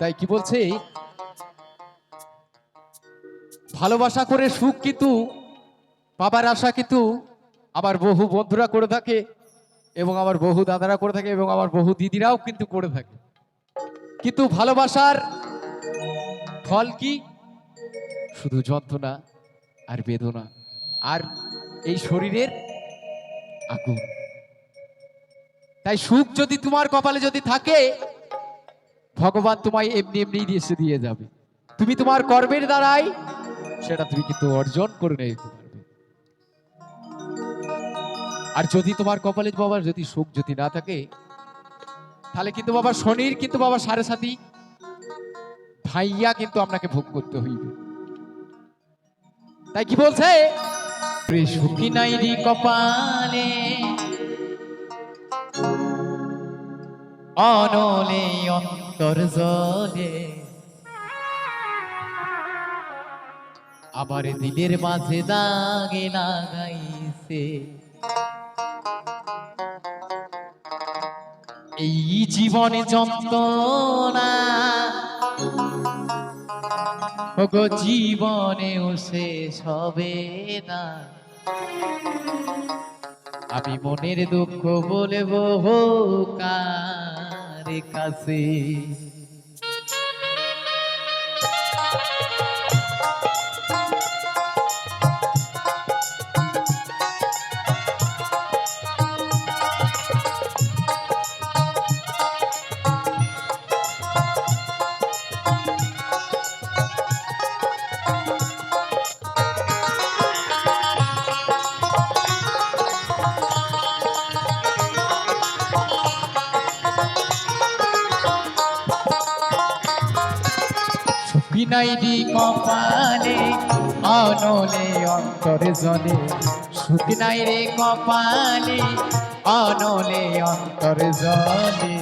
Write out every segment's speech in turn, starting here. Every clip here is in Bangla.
তাই কি বলছে? ভালোবাসা করে সুখ কিন্তু, পাবার আশা কিন্তু আমার বহু বন্ধুরা করে থাকে এবং আমার বহু দাদারা করে থাকে এবং আমার বহু দিদিরাও কিন্তু করে থাকে। কিন্তু ভালোবাসার ফল কি? শুধু যন্ত্রণা আর বেদনা আর এই শরীরের আগুন। তাই সুখ যদি তোমার কপালে যদি থাকে ভগবান তোমায় এমনি এমনি এসে দিয়ে যাবে। তুমি তোমার কর্মের দ্বারাই সেটা তুমি কিন্তু অর্জন করে নিতে পারবে। আর যদি তোমার কপালে বাবার যদি সুখ যদি না থাকে, তাহলে কিন্তু বাবা শনির কিন্তু বাবা সাড়ে সাথী ভাইয়া কিন্তু আপনাকে ভোগ করতে হইবে। তাই কি বলছে? সুখী নাই রে কপালে, অনলে অন্তর জলে। আবার দিলের মাঝে দাগে লাগাইছে। এই জীবনে যন্ত্রণা। ওগো, জীবনেও শেষ হবে না। আমি মনের দুঃখ বলব কার কাছে বিনাইনি কপালে অনলে অন্তরে জলে। সুখ নাই রে কপালে অনলে অন্তরে জলে।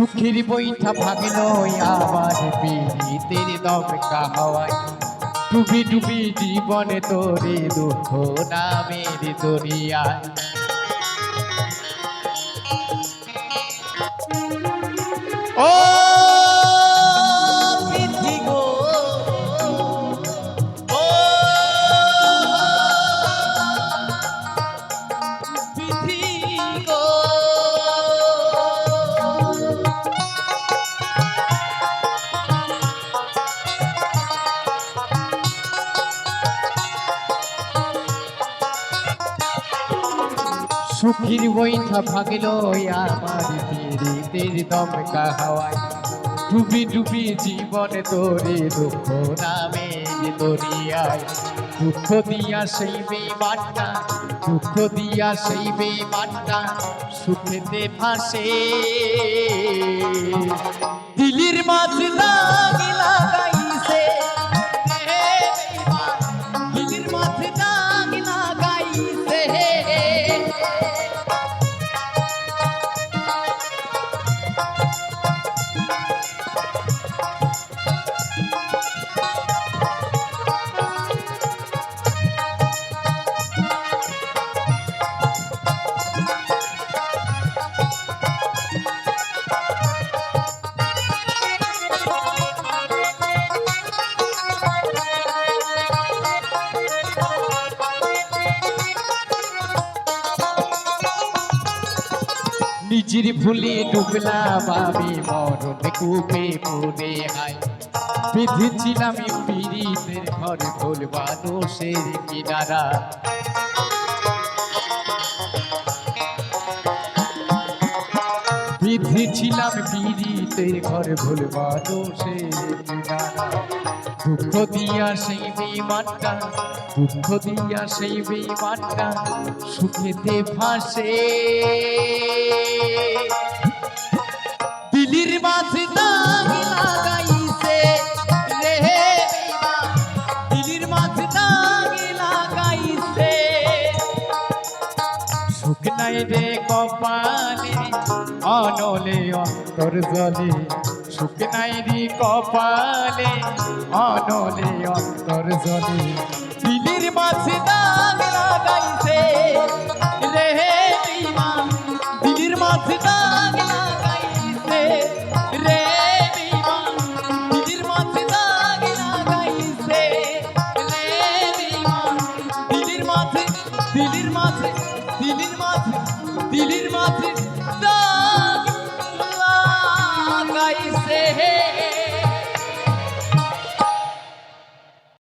সুখের বইটা ভাগিল আমার পীড়িতের দমকা হওয়ায়। ডুবি ডুবি জীবনে তোরে দুঃখ নামের দরিয়ায় সুখীর বৈঠা ভাগল আমার পীড়িতের দমকা হাওয়ায়। ডুবি ডুবি জীবন তোরে দুঃখ নামে দরিয়ায়। দুঃখ দিয়া সেই বেমানটা দুঃখ দিয়া সেই বেমানটা সুখেতে ফাঁসে দিলির মাঝে নিজের ভুলে ডুবলাম আমি মরণ কূপে পড়ে হাই বেঁধেছিলাম পীড়িতের ঘর ভুল মানুষের কিনারা বিধেছিলাম পিড়িতের ঘরে ভুল মানুষের কিনারা। দুঃখ দিয়া সেই বিমানটা দুঃখ দিয়া সেই বিমানটা সুখেতে ফাঁসে দিলির মাঝে দাগ লাগাইছে রে। দিলির মাঝে দাগ লাগাইছে। সুখ নাই রে কপালে, অনলে অন্তর জলে সুখ নাই রি কপালে, অনলে অন্তর জলে। দিলির মাঝে দাগ লাগাইছে, রে বিমা দিলির মাঝে দাগ রে বিমা দিলির মাঝে দাগ লাগাইছে, রে বিমা দিলির মাঝে দিলির মাঝে দিলির মাঝে দিলির মাঝে।